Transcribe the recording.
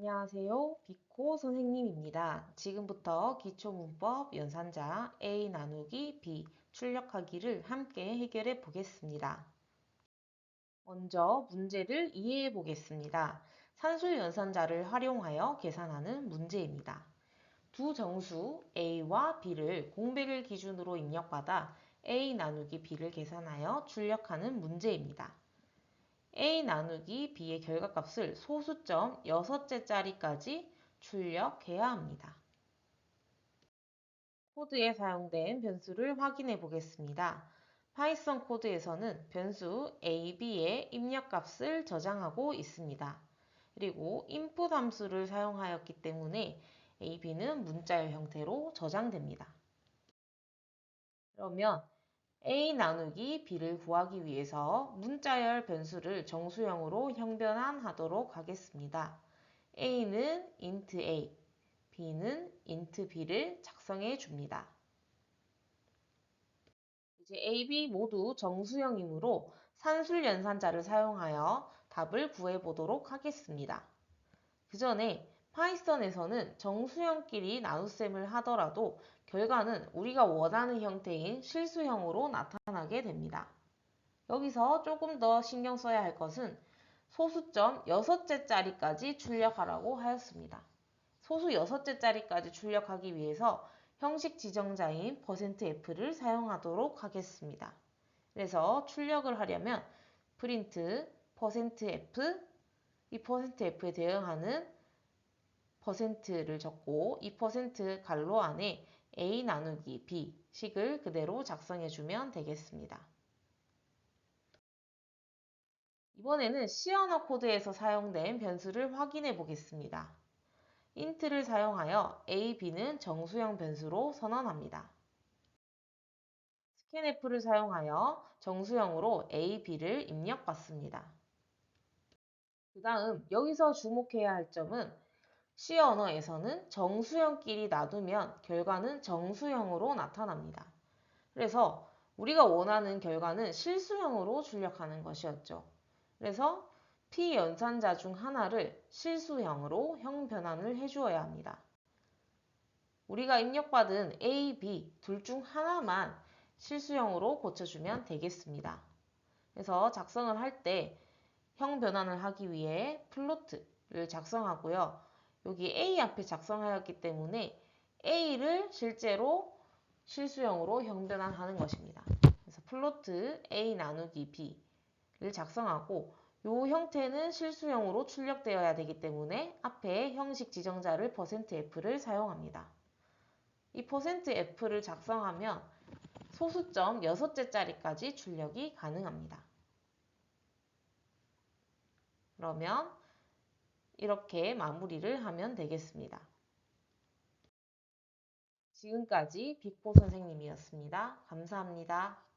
안녕하세요. 비코 선생님입니다. 지금부터 기초문법 연산자 A 나누기 B 출력하기를 함께 해결해 보겠습니다. 먼저 문제를 이해해 보겠습니다. 산술 연산자를 활용하여 계산하는 문제입니다. 두 정수 A와 B를 공백을 기준으로 입력받아 A 나누기 B를 계산하여 출력하는 문제입니다. A 나누기 b의 결과값을 소수점 여섯째 자리까지 출력해야 합니다. 코드에 사용된 변수를 확인해 보겠습니다. 파이썬 코드에서는 변수 a, b의 입력값을 저장하고 있습니다. 그리고 input 함수를 사용하였기 때문에 a, b는 문자열 형태로 저장됩니다. 그러면 a 나누기 b를 구하기 위해서 문자열 변수를 정수형으로 형변환하도록 하겠습니다. a는 int a, b는 int b를 작성해 줍니다. 이제 a, b 모두 정수형이므로 산술 연산자를 사용하여 답을 구해 보도록 하겠습니다. 그 전에 파이썬에서는 정수형끼리 나눗셈을 하더라도 결과는 우리가 원하는 형태인 실수형으로 나타나게 됩니다. 여기서 조금 더 신경 써야 할 것은 소수점 여섯째 자리까지 출력하라고 하였습니다. 소수 여섯째 자리까지 출력하기 위해서 형식 지정자인 %f를 사용하도록 하겠습니다. 그래서 출력을 하려면 프린트 %f 이 %f에 대응하는 를 적고 이 퍼센트 갈로 안에 a 나누기 b 식을 그대로 작성해 주면 되겠습니다. 이번에는 언어 코드에서 사용된 변수를 확인해 보겠습니다. int를 사용하여 a, b는 정수형 변수로 선언합니다. scanf를 사용하여 정수형으로 a, b를 입력받습니다. 그 다음 여기서 주목해야 할 점은 C 언어에서는 정수형끼리 놔두면 결과는 정수형으로 나타납니다. 그래서 우리가 원하는 결과는 실수형으로 출력하는 것이었죠. 그래서 P 연산자 중 하나를 실수형으로 형 변환을 해주어야 합니다. 우리가 입력받은 A, B 둘 중 하나만 실수형으로 고쳐주면 되겠습니다. 그래서 작성을 할 때 형 변환을 하기 위해 플로트를 작성하고요. 여기 A 앞에 작성하였기 때문에 A를 실제로 실수형으로 형변환하는 것입니다. 그래서 플로트 A 나누기 B를 작성하고 이 형태는 실수형으로 출력되어야 되기 때문에 앞에 형식 지정자를 %f를 사용합니다. 이 %f를 작성하면 소수점 여섯째 자리까지 출력이 가능합니다. 그러면 이렇게 마무리를 하면 되겠습니다. 지금까지 빅보 선생님이었습니다. 감사합니다.